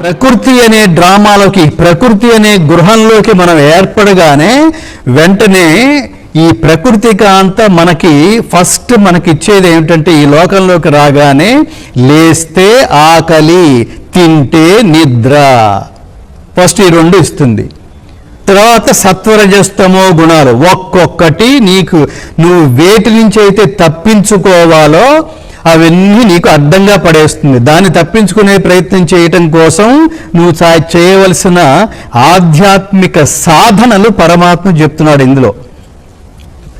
ప్రకృతి అనే డ్రామాలోకి ప్రకృతి అనే గృహంలోకి మనం ఏర్పడగానే వెంటనే ఈ ప్రకృతి కాంత మనకి ఫస్ట్ మనకి ఇచ్చేది ఏమిటంటే ఈ లోకంలోకి రాగానే లేస్తే ఆకలి తింటే నిద్ర. ఫస్ట్ ఈ రెండు ఇస్తుంది. తర్వాత సత్వరజస్తమో గుణాలు. ఒక్కొక్కటి నీకు నువ్వు వేటి నుంచి అయితే తప్పించుకోవాలో అవన్నీ నీకు అర్థంగా పడేస్తుంది. దాన్ని తప్పించుకునే ప్రయత్నం చేయటం కోసం నువ్వు చా- చేయవలసిన ఆధ్యాత్మిక సాధనలు పరమాత్మ చెప్తున్నాడు ఇందులో.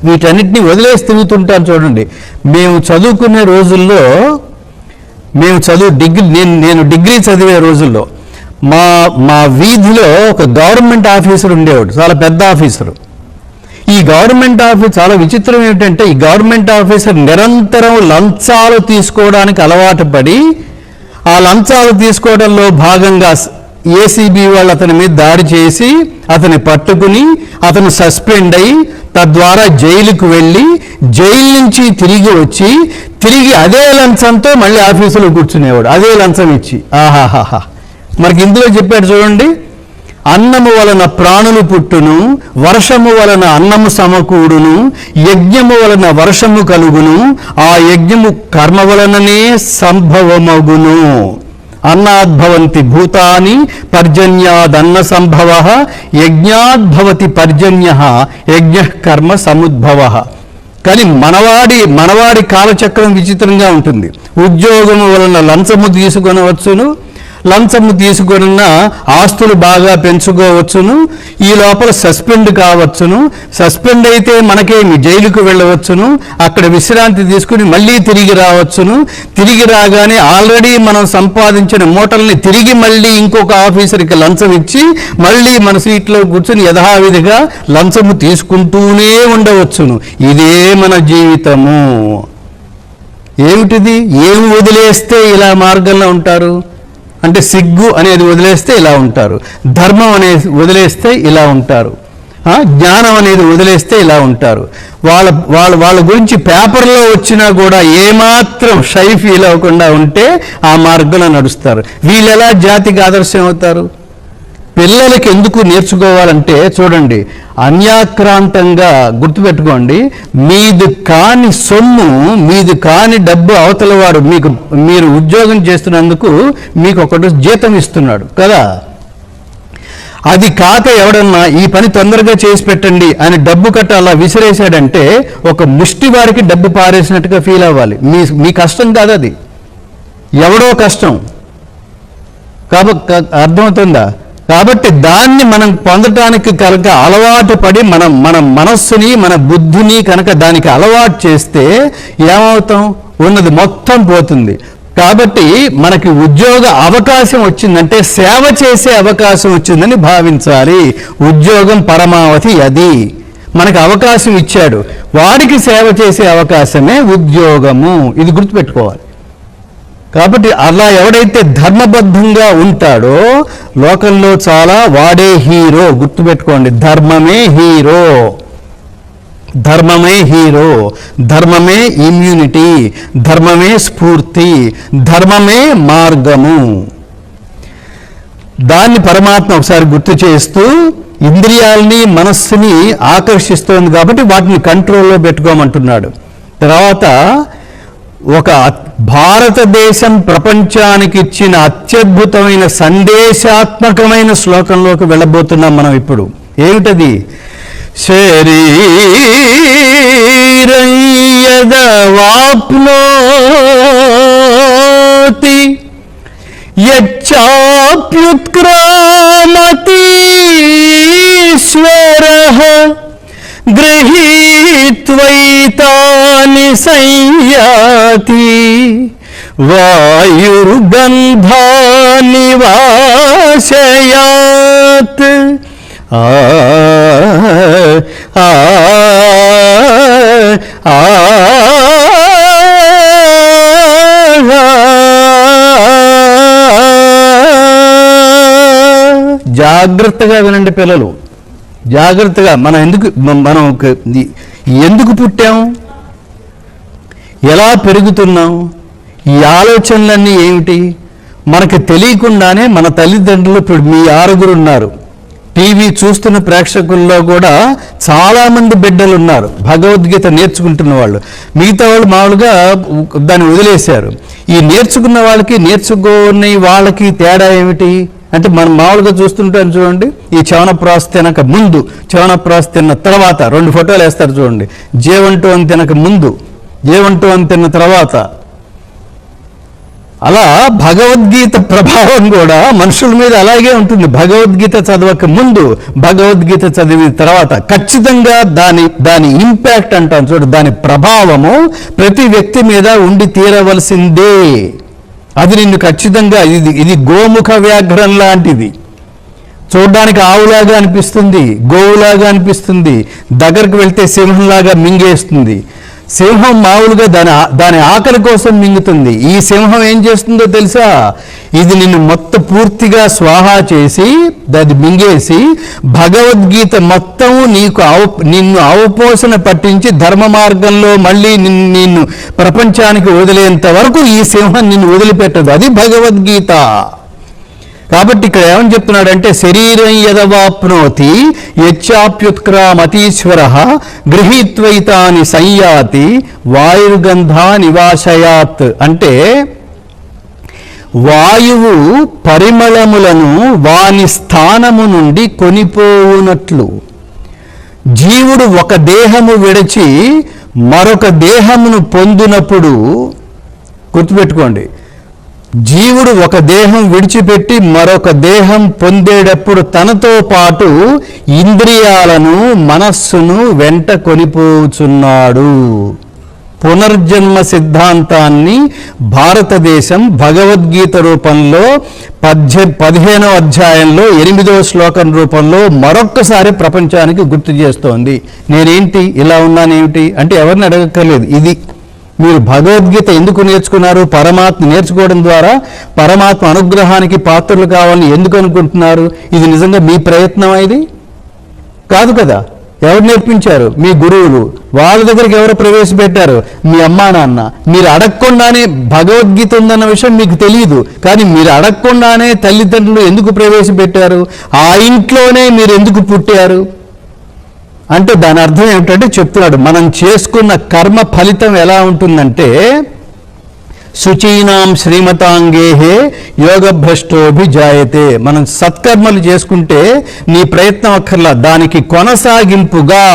వీటన్నిటిని వదిలేసి తిరుగుతుంటాను చూడండి. మేము చదువుకునే రోజుల్లో మేము చదువు డిగ్రీ నేను నేను డిగ్రీ చదివే రోజుల్లో మా మా వీధిలో ఒక గవర్నమెంట్ ఆఫీసర్ ఉండేవాడు చాలా పెద్ద ఆఫీసరు. ఈ గవర్నమెంట్ ఆఫీస్ చాలా విచిత్రం ఏమిటంటే ఈ గవర్నమెంట్ ఆఫీసర్ నిరంతరం లంచాలు తీసుకోవడానికి అలవాటు పడి ఆ లంచాలు తీసుకోవడంలో భాగంగా ఏసీబీ వాళ్ళు అతని మీద దాడి చేసి అతన్ని పట్టుకుని అతను సస్పెండ్ అయి తద్వారా జైలుకు వెళ్ళి జైలు నుంచి తిరిగి వచ్చి తిరిగి అదే లంచంతో మళ్ళీ ఆఫీసులో కూర్చునేవాడు. అదే లంచం ఇచ్చి. ఆహాహాహా. మనకి ఇందులో చెప్పాడు చూడండి అన్నము వలన ప్రాణులు పుట్టును వర్షము వలన అన్నము సమకూడును యజ్ఞము వలన వర్షము కలుగును ఆ యజ్ఞము కర్మ వలననే సంభవమగును. అన్నాద్భవంతి భూతాని పర్జన్యాదన్న సంభవ యజ్ఞాద్భవతి పర్జన్య యజ్ఞ కర్మ సముద్భవ. కానీ మనవాడి మనవాడి కాలచక్రం విచిత్రంగా ఉంటుంది. ఉద్యోగము వలన లంచము తీసుకొనవచ్చును లంచము తీసుకున్న ఆస్తులు బాగా పెంచుకోవచ్చును ఈ లోపల సస్పెండ్ కావచ్చును. సస్పెండ్ అయితే మనకేమి? జైలుకు వెళ్ళవచ్చును. అక్కడ విశ్రాంతి తీసుకుని మళ్ళీ తిరిగి రావచ్చును. తిరిగి రాగానే ఆల్రెడీ మనం సంపాదించిన మూటల్ని తిరిగి మళ్ళీ ఇంకొక ఆఫీసర్కి లంచం ఇచ్చి మళ్ళీ మన సీట్లో కూర్చుని యథావిధిగా లంచము తీసుకుంటూనే ఉండవచ్చును. ఇదే మన జీవితము. ఏమిటిది? ఏం వదిలేస్తే ఇలా మార్గంలో ఉంటారు? అంటే సిగ్గు అనేది వదిలేస్తే ఇలా ఉంటారు. ధర్మం అనేది వదిలేస్తే ఇలా ఉంటారు. జ్ఞానం అనేది వదిలేస్తే ఇలా ఉంటారు. వాళ్ళ వాళ్ళ వాళ్ళ గురించి పేపర్లో వచ్చినా కూడా ఏమాత్రం షై ఫీల్ అవ్వకుండా ఉంటే ఆ మార్గంలో నడుస్తారు. వీళ్ళు ఎలా జాతికి ఆదర్శం అవుతారు? పిల్లలకి ఎందుకు నేర్చుకోవాలంటే చూడండి అన్యాక్రాంతంగా గుర్తుపెట్టుకోండి మీది కాని సొమ్ము మీది కాని డబ్బు అవతల వాడు మీకు మీరు ఉద్యోగం చేస్తున్నందుకు మీకు ఒకటి జీతం ఇస్తున్నాడు కదా? అది కాక ఎవడన్నా ఈ పని తొందరగా చేసి పెట్టండి అని డబ్బు కట్ట అలా విసిరేశాడంటే ఒక ముష్టి వారికి డబ్బు పారేసినట్టుగా ఫీల్ అవ్వాలి. మీ మీ కష్టం కాదు అది. ఎవడో కష్టం. కాబట్టి అర్థమవుతుందా? కాబట్టి దాన్ని మనం పొందటానికి కనుక అలవాటు పడి మనం మన మనస్సుని మన బుద్ధిని కనుక దానికి అలవాటు చేస్తే ఏమవుతాం? ఉన్నది మొత్తం పోతుంది. కాబట్టి మనకి ఉద్యోగ అవకాశం వచ్చిందంటే సేవ చేసే అవకాశం వచ్చిందని భావించాలి. ఉద్యోగం పరమావధి అది. మనకు అవకాశం ఇచ్చాడు. వాడికి సేవ చేసే అవకాశమే ఉద్యోగము. ఇది గుర్తుపెట్టుకోవాలి. కాబట్టి అలా ఎవడైతే ధర్మబద్ధంగా ఉంటాడో లోకంలో చాలా వాడే హీరో. గుర్తుపెట్టుకోండి ధర్మమే హీరో. ధర్మమే హీరో. ధర్మమే ఇమ్యూనిటీ. ధర్మమే స్ఫూర్తి. ధర్మమే మార్గము. దాన్ని పరమాత్మ ఒకసారి గుర్తు చేస్తూ ఇంద్రియాల్ని మనస్సుని ఆకర్షిస్తోంది కాబట్టి వాటిని కంట్రోల్లో పెట్టుకోమంటున్నాడు. తర్వాత ఒక భారతదేశం ప్రపంచానికి ఇచ్చిన అత్యద్భుతమైన సందేశాత్మకమైన శ్లోకంలోకి వెళ్ళబోతున్నాం మనం ఇప్పుడు. ఏమిటది? శరీరయ్యదవాప్నోతి యచ్చాప్యుత్క్రామతీశ్వరः గృహీత్వైతాని సంయాతి వాయుర్గంధాని వాశయాత్. ఆ ఆ ఆ జాగ్రత్తగా వినండి పిల్లలు. జాగ్రత్తగా మనం ఎందుకు మనం ఎందుకు పుట్టాం? ఎలా పెరుగుతున్నాం? ఈ ఆలోచనలన్నీ ఏమిటి? మనకి తెలియకుండానే మన తల్లిదండ్రులు ఇప్పుడు మీ ఆరుగురు ఉన్నారు. టీవీ చూస్తున్న ప్రేక్షకుల్లో కూడా చాలామంది బిడ్డలు ఉన్నారు. భగవద్గీత నేర్చుకుంటున్న వాళ్ళు. మిగతా వాళ్ళు మామూలుగా దాన్ని వదిలేశారు. ఈ నేర్చుకున్న వాళ్ళకి నేర్చుకోని వాళ్ళకి తేడా ఏమిటి? అంటే మనం మామూలుగా చూస్తుంటాం చూడండి ఈ చవనప్రాస్ తినక ముందు చవనప్రాస్ తిన్న తర్వాత రెండు ఫోటోలు వేస్తారు చూడండి. జేవంటూ అని తినక ముందు జేవంటూ అని తిన్న తర్వాత. అలా భగవద్గీత ప్రభావం కూడా మనుషుల మీద అలాగే ఉంటుంది. భగవద్గీత చదవక ముందు భగవద్గీత చదివిన తర్వాత ఖచ్చితంగా దాని దాని ఇంపాక్ట్ అంటాం చూడు దాని ప్రభావము ప్రతి వ్యక్తి మీద ఉండి తీరవలసిందే. అది నిన్ను ఖచ్చితంగా ఇది ఇది గోముఖ వ్యాఘ్రం లాంటిది. చూడడానికి ఆవులాగా అనిపిస్తుంది గోవులాగా అనిపిస్తుంది దగ్గరకు వెళ్తే సింహంలాగా మింగేస్తుంది. సింహం మామూలుగా దాని దాని ఆకలి కోసం మింగుతుంది. ఈ సింహం ఏం చేస్తుందో తెలుసా? ఇది నిన్ను మొత్తం పూర్తిగా స్వాహా చేసి దాన్ని మింగేసి భగవద్గీత మొత్తం నీకు అవ నిన్ను అవపోసన పట్టించి ధర్మ మార్గంలో మళ్ళీ నిన్ను నిన్ను ప్రపంచానికి వదిలేంత వరకు ఈ సింహం నిన్ను వదిలిపెట్టదు. అది భగవద్గీత. కాబట్టి ఇక్కడ ఏమని చెప్తున్నాడంటే శరీరం యదవాప్నోతి యచ్చాప్యుత్క్రామతీశ్వర గృహీత్వైతాని సంయాతి వాయుర్గంధా నివాసయాత్ అంటే వాయువు పరిమళములను వాని స్థానము నుండి కొనిపోవునట్లు. జీవుడు ఒక దేహము విడిచి మరొక దేహమును పొందినప్పుడు గుర్తుపెట్టుకోండి జీవుడు ఒక దేహం విడిచిపెట్టి మరొక దేహం పొందేటప్పుడు తనతో పాటు ఇంద్రియాలను మనస్సును వెంట కొనిపోచున్నాడు. పునర్జన్మ సిద్ధాంతాన్ని భారతదేశం భగవద్గీత రూపంలో పద్దె పదిహేనో అధ్యాయంలో ఎనిమిదో శ్లోకం రూపంలో మరొక్కసారి ప్రపంచానికి గుర్తు చేస్తోంది. నేనేంటి? ఇలా ఉన్నానేమిటి? అంటే ఎవరిని అడగక్కర్లేదు. ఇది మీరు భగవద్గీత ఎందుకు నేర్చుకున్నారు? పరమాత్మ నేర్చుకోవడం ద్వారా పరమాత్మ అనుగ్రహానికి పాత్రలు కావాలని ఎందుకు అనుకుంటున్నారు? ఇది నిజంగా మీ ప్రయత్నం ఇది? కాదు కదా. ఎవరు నేర్పించారు? మీ గురువులు. వాళ్ళ దగ్గరికి ఎవరు ప్రవేశపెట్టారు? మీ అమ్మా నాన్న. మీరు అడగకుండానే భగవద్గీత ఉందన్న విషయం మీకు తెలియదు కానీ మీరు అడగకుండానే తల్లిదండ్రులు ఎందుకు ప్రవేశపెట్టారు? ఆ ఇంట్లోనే మీరు ఎందుకు పుట్టారు? అంటే దాని అర్థం ఏమిటంటే చెప్తున్నాడు మనం చేసుకున్న కర్మ ఫలితం ఎలా ఉంటుందంటే శుచీనాం శ్రీమతాంగేహే యోగభ్రష్టోభిజాయతే. మనం సత్కర్మలు చేసుకుంటే నీ ప్రయత్నం అక్కర్లా దానికి కొనసాగింపుగా.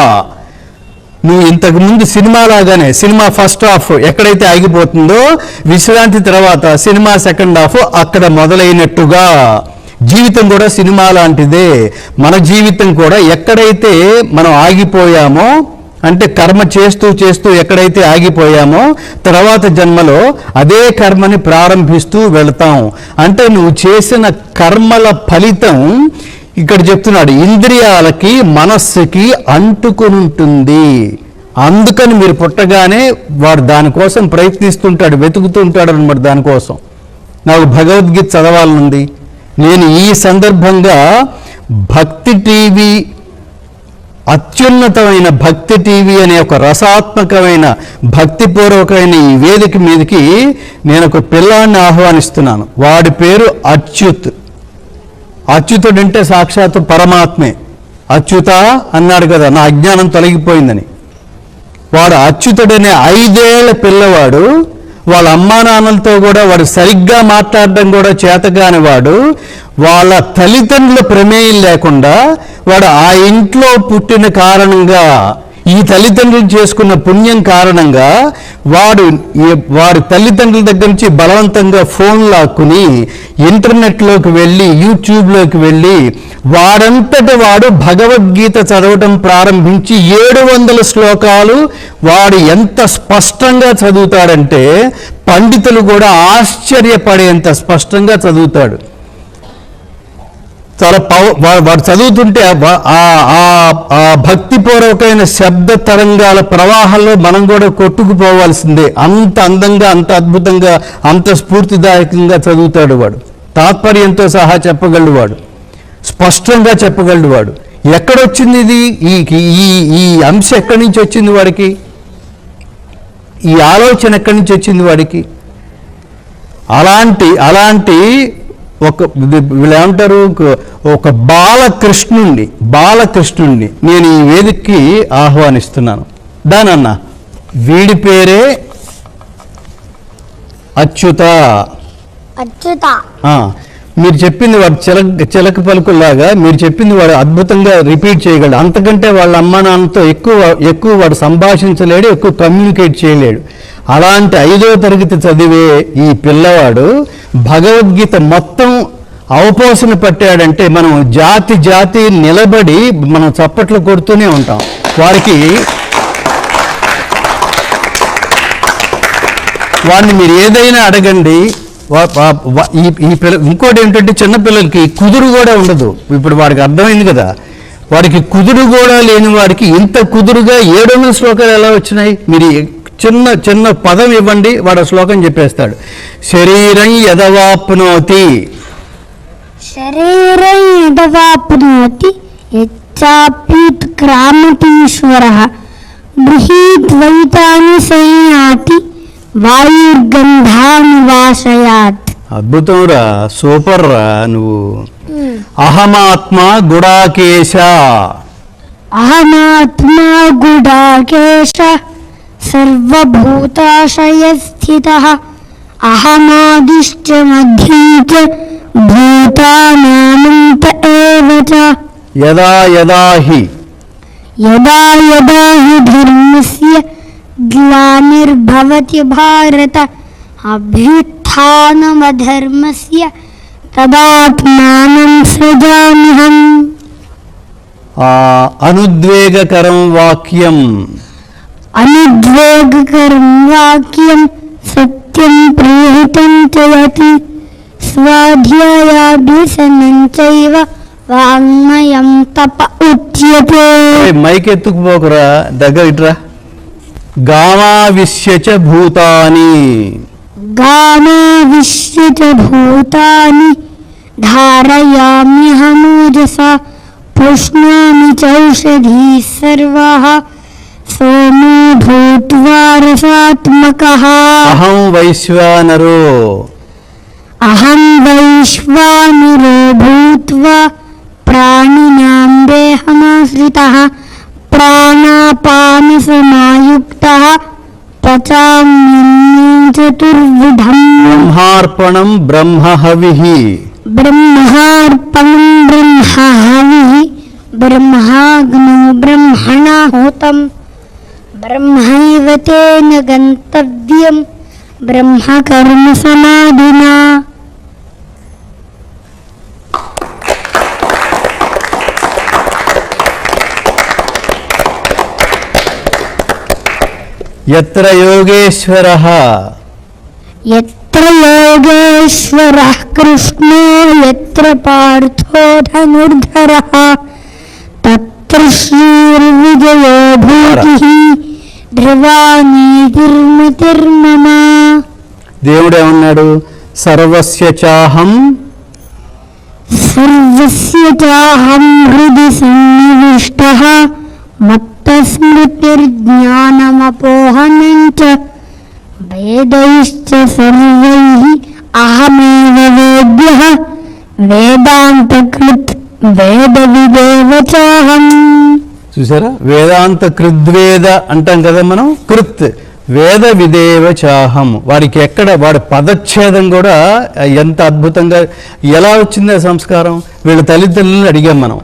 నువ్వు ఇంతకుముందు సినిమా లాగానే సినిమా ఫస్ట్ హాఫ్ ఎక్కడైతే ఆగిపోతుందో విశ్రాంతి తర్వాత సినిమా సెకండ్ హాఫ్ అక్కడ మొదలైనట్టుగా. జీవితం కూడా సినిమా లాంటిదే. మన జీవితం కూడా ఎక్కడైతే మనం ఆగిపోయామో అంటే కర్మ చేస్తూ చేస్తూ ఎక్కడైతే ఆగిపోయామో తర్వాత జన్మలో అదే కర్మని ప్రారంభిస్తూ వెళతాం. అంటే నువ్వు చేసిన కర్మల ఫలితం ఇక్కడ చెప్తున్నాడు ఇంద్రియాలకి మనస్సుకి అంటుకుని ఉంటుంది అందుకని మీరు పుట్టగానే వాడు దానికోసం ప్రయత్నిస్తుంటాడు వెతుకుతుంటాడు అనమాట దానికోసం. నాకు భగవద్గీత చదవాలనుంది. నేను ఈ సందర్భంగా భక్తి టీవీ అత్యున్నతమైన భక్తి టీవీ అనే ఒక రసాత్మకమైన భక్తిపూర్వకమైన ఈ వేదిక మీదకి నేను ఒక పిల్లాన్ని ఆహ్వానిస్తున్నాను. వాడి పేరు అచ్యుత్. అచ్యుతుడంటే సాక్షాత్తు పరమాత్మే. అచ్యుత అన్నాడు కదా నా అజ్ఞానం తొలగిపోయిందని. వాడు అచ్యుతుడనే ఐదేళ్ళ పిల్లవాడు వాళ్ళ అమ్మా నాన్నలతో కూడా వాడు సరిగ్గా మాట్లాడడం కూడా చేతగాని వాడు వాళ్ళ తల్లిదండ్రుల ప్రమేయం లేకుండా వాడు ఆ ఇంట్లో పుట్టిన కారణంగా ఈ తల్లిదండ్రులు చేసుకున్న పుణ్యం కారణంగా వాడు వారి తల్లిదండ్రుల దగ్గర నుంచి బలవంతంగా ఫోన్ లాక్కుని ఇంటర్నెట్లోకి వెళ్ళి యూట్యూబ్లోకి వెళ్ళి వాడంతటి వాడు భగవద్గీత చదవటం ప్రారంభించి ఏడు వందల శ్లోకాలు వాడు ఎంత స్పష్టంగా చదువుతాడంటే పండితులు కూడా ఆశ్చర్యపడేంత స్పష్టంగా చదువుతాడు. చాలా పవ వాడు చదువుతుంటే ఆ ఆ- ఆ భక్తిపూర్వకమైన శబ్ద తరంగాల ప్రవాహంలో మనం కూడా కొట్టుకుపోవాల్సిందే. అంత అందంగా అంత అద్భుతంగా అంత స్ఫూర్తిదాయకంగా చదువుతాడు వాడు. తాత్పర్యంతో సహా చెప్పగలడు వాడు స్పష్టంగా చెప్పగలడు వాడు ఎక్కడొచ్చింది ఇది? ఈ ఈ ఈ అంశం ఎక్కడి నుంచి వచ్చింది వాడికి? ఈ ఆలోచన ఎక్కడి నుంచి వచ్చింది వాడికి? అలాంటి అలాంటి ఒక వీళ్ళు ఏమంటారు? ఒక- బాలకృష్ణుణ్ణి బాలకృష్ణుణ్ణి నేను ఈ వేదికకి ఆహ్వానిస్తున్నాను. దానన్న వీడి పేరే అచ్యుత. అచ్యుత. మీరు చెప్పింది వాడు చిలక చిలక పలుకులాగా మీరు చెప్పింది వాడు అద్భుతంగా రిపీట్ చేయగలడు. అంతకంటే వాళ్ళ అమ్మ నాన్నతో ఎక్కువ ఎక్కువ వాడు సంభాషించలేడు ఎక్కువ కమ్యూనికేట్ చేయలేడు. అలాంటి ఐదో తరగతి చదివే ఈ పిల్లవాడు భగవద్గీత మొత్తం అవపోసన పట్టాడంటే మనం జాతి జాతి నిలబడి మనం చప్పట్లు కొడుతూనే ఉంటాం. వారికి వాడిని మీరు ఏదైనా అడగండి ఈ ఈ పిల్ల ఇంకోటి ఏంటంటే చిన్నపిల్లలకి కుదురు కూడా ఉండదు. ఇప్పుడు వాడికి అర్థమైంది కదా. వాడికి కుదురు కూడా లేని వాడికి ఇంత కుదురుగా ఏడు వందల శ్లోకాలు ఎలా వచ్చినాయి? మీరు చిన్న చిన్న పదం ఇవ్వండి వాడు ఆ శ్లోకం చెప్పేస్తాడు. శరీరం యదవాప్నోతి. శరీరం యదవాప్నోతి యచ్చాప్యుత్ క్రామతీశ్వరः సంయాతి వాయుర్గంధాని వాసయాత్ అద్భుతం రా సూపర్ రా నువ్వు. అహమాత్మ గుడాకేశ. అహమాత్మా గుడాకేశ సర్వభూతాశయస్థితः అహమాదిశ్చ మధ్యం చ భూతానామంత ఏవ చ. యదా యదా హి. యదా యదా హి ధర్మస్య గ్లానిర్భవతి భారత అభ్యుత్థానమధర్మస్య తదాత్మానం సృజామ్యహం ఆ అనుద్వేగకరం వాక్యం అనుద్వేగకరం వాక్యం సత్యం ప్రేహితం చయతి స్వాధ్యాయాభ్యసనం చైవ వాङ्మయం తప ఉచ్యతే మైక్ ఎత్తుకుపోకురా దగ్గర ఇట్రా। గామావిశ్యచ భూతాని. గామావిశ్యచ భూతాని. ధారయామ్యహమోజసా. పుష్ణామి చౌషధీ సర్వాः. సోమో భూత్వా రసాత్మకः. అహం వైశ్వానరో అహం వైశ్వానురో భూత్వా. ప్రాణినాం దేహమాశ్రితः. ప్రాణాపానసమాయుక్తः పచామ్యన్నం చతుర్విధం. బ్రహ్మార్పణం బ్రహ్మహవి. బ్రహ్మార్పణం బ్రహ్మహవిः. బ్రహ్మాగ్నో బ్రహ్మణాహూతం. బ్రహ్మైవ తేన గంతవ్యం. బ్రహ్మకర్మ సమాధినా. ఎత్ర యోగేశ్వర? ఎత్ర యోగేశ్వర కృష్ణ ఎత్ర పార్థో ధనుర్ధర? తత్ర శ్రీర్విజయో భూతి ధ్రువాణీతిర్మతిర్మమ దేవుడు ఏమన్నాడు సర్వస్య చాహం. సర్వస్య చాహం హృది సన్నివిష్ట స్మృతిర్జ్ఞానమపోహనం వేదైశ్చ సర్వైః అహమేవ వేద్యః వేదాంతకృత్ వేదవిదేవ విదేవచాహం చూసారా? వేదాంత కృద్వేద అంటాం కదా మనం? కృత్ వేద విదేవ చాహం వారికి ఎక్కడ వాడి పదచ్ఛేదం కూడా ఎంత అద్భుతంగా ఎలా వచ్చింది సంస్కారం? వీళ్ళ తల్లిదండ్రులను అడిగాం మనం.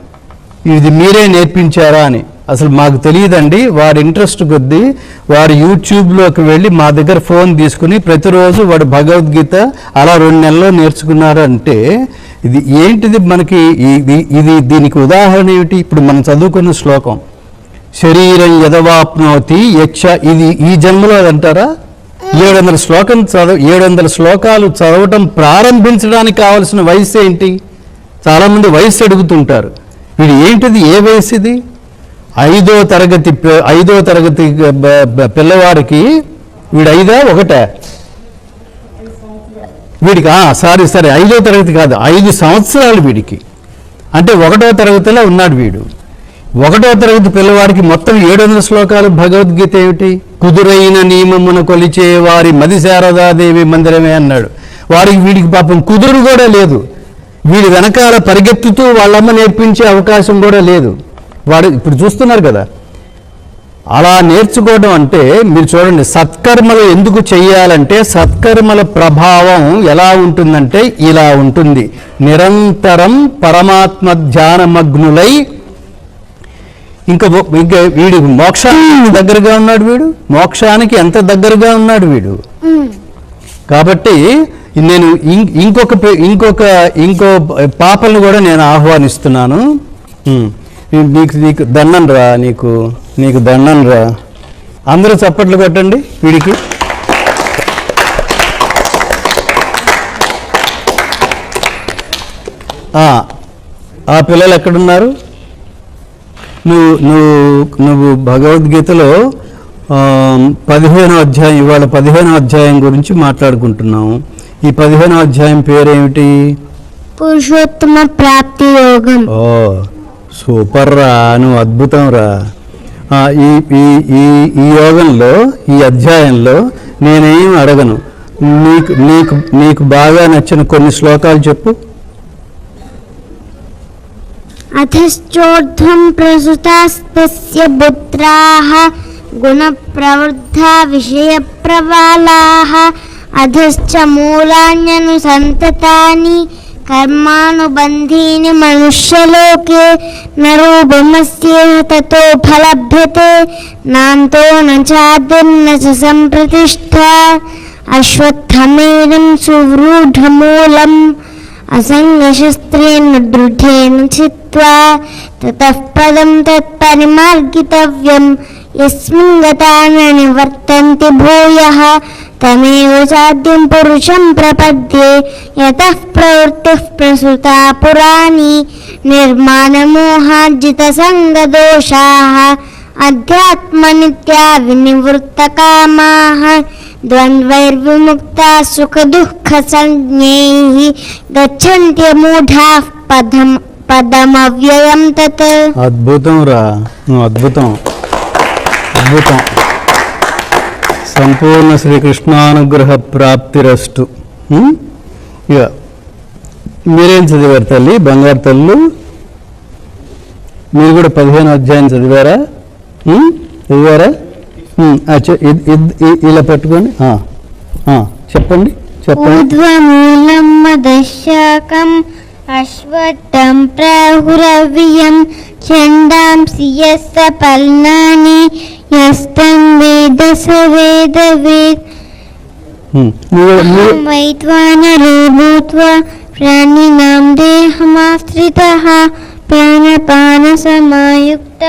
ఇది మీరే నేర్పించారా అని. అసలు మాకు తెలియదండి. వారి ఇంట్రెస్ట్ కొద్దీ వారు యూట్యూబ్లోకి వెళ్ళి మా దగ్గర ఫోన్ తీసుకుని ప్రతిరోజు వాడు భగవద్గీత అలా రెండు నెలల్లో నేర్చుకున్నారు అంటే ఇది ఏంటిది మనకి ఇది ఇది దీనికి ఉదాహరణ ఏమిటి? ఇప్పుడు మనం చదువుకున్న శ్లోకం. శరీరం యదవాప్నోతి యక్ష ఇది ఈ జన్మలో అంటారా? ఏడు వందల శ్లోకం చదవ ఏడు వందల శ్లోకాలు చదవటం ప్రారంభించడానికి కావాల్సిన వయసు ఏంటి? చాలామంది వయసు అడుగుతుంటారు. వీడు ఏంటిది? ఏ వయసు ఇది? ఐదో తరగతి ఐదో తరగతి పిల్లవాడికి వీడు ఐదా ఒకటే? వీడికి సారీ సరే ఐదో తరగతి కాదు ఐదు సంవత్సరాలు వీడికి. అంటే ఒకటో తరగతిలో ఉన్నాడు వీడు. ఒకటో తరగతి పిల్లవాడికి మొత్తం ఏడు వందల శ్లోకాలు భగవద్గీత ఏమిటి? కుదురైన నియమమున కొలిచే వారి మది శారదాదేవి మందిరమే అన్నాడు. వారికి వీడికి పాపం కుదురు కూడా లేదు. వీడి వెనకాల పరిగెత్తుతూ వాళ్ళమ్మ నేర్పించే అవకాశం కూడా లేదు. వాడు ఇప్పుడు చూస్తున్నారు కదా. అలా నేర్చుకోవడం అంటే మీరు చూడండి సత్కర్మలు ఎందుకు చేయాలంటే సత్కర్మల ప్రభావం ఎలా ఉంటుందంటే ఇలా ఉంటుంది. నిరంతరం పరమాత్మ ధ్యానమగ్నులై ఇంకా ఇంకా వీడు మోక్షానికి దగ్గరగా ఉన్నాడు వీడు. మోక్షానికి ఎంత దగ్గరగా ఉన్నాడు వీడు. కాబట్టి నేను ఇంకొక పే- ఇంకొక ఇంకో పాపలను కూడా నేను ఆహ్వానిస్తున్నాను. నీకు నీకు దండం రా నీకు నీకు దండం రా అందరూ చప్పట్లు కొట్టండి వీడికి. ఆ, ఆ పిల్లలు ఎక్కడున్నారు? నువ్వు నువ్వు నువ్వు భగవద్గీతలో పదిహేనో అధ్యాయం ఇవాళ పదిహేనో అధ్యాయం గురించి మాట్లాడుకుంటున్నాము. ఈ పదిహేనో అధ్యాయం పేరేమిటి? పురుషోత్తమ ప్రాప్తి యోగం. ఓ సూపర్ రా నువ్వు అద్భుతం రా. ఈ ఈ ఈ ఈ యోగంలో ఈ అధ్యాయంలో నేనేం అడగను. నీకు నీకు నీకు బాగా నచ్చిన కొన్ని శ్లోకాలు చెప్పు. అధశ్చోర్ధ్వం ప్రసుతాస్తస్య పుత్రాः గుణప్రవృద్ధా విషయప్రవాలాः అధశ్చ మూలాన్యనుసంతతాని कर्मानुबन्धीनि मनुष्यलोके नरो ब्रह्मस्येह ततो फलभ्यते नान्तो न चादिर्न च सम्प्रतिष्ठा। अश्वत्थमेनं सुवृढमूलम् असङ्गशस्त्रेण दृढेन चित्वा ततः पदं तत्परिमार्गितव्यं यस्मिन् गता न निवर्तन्ति भूयः तमेव साध्यं पुरुषं प्रपद्ये। यतः प्रवृत्तिः प्रसृता पुराणी निर्माणमोहार्जितसङ्गदोषाः अध्यात्मनित्या विनिवृत्तकामाः द्वन्द्वैर्विमुक्ता सुखदुःखसञ्ज्ञैः गच्छन्त्यमूढाः पदम् पदमव्ययं तत् అద్భుతం రా నువ్వు అద్భుతం అద్భుతం సంపూర్ణ శ్రీకృష్ణానుగ్రహ ప్రాప్తిరస్తు ఉం? ఇక మీరేం చదివారు తల్లి బంగారు తల్లు మీరు కూడా పదిహేను అధ్యాయం చదివారా ఇవ్వరా? ఇలా పెట్టుకోండి. చెప్పండి. చెప్పండి. ప్రాణినాం ప్రాణపాన సమాయుక్త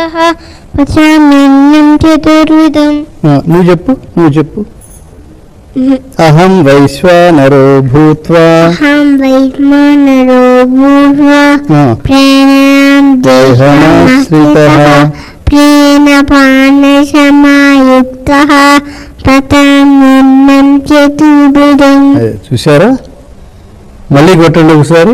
నువ్వు చెప్పు నువ్వు చెప్పు. అహం వైశ్వానరో చూసారా మళ్ళీ కొట్టండి ఒకసారి.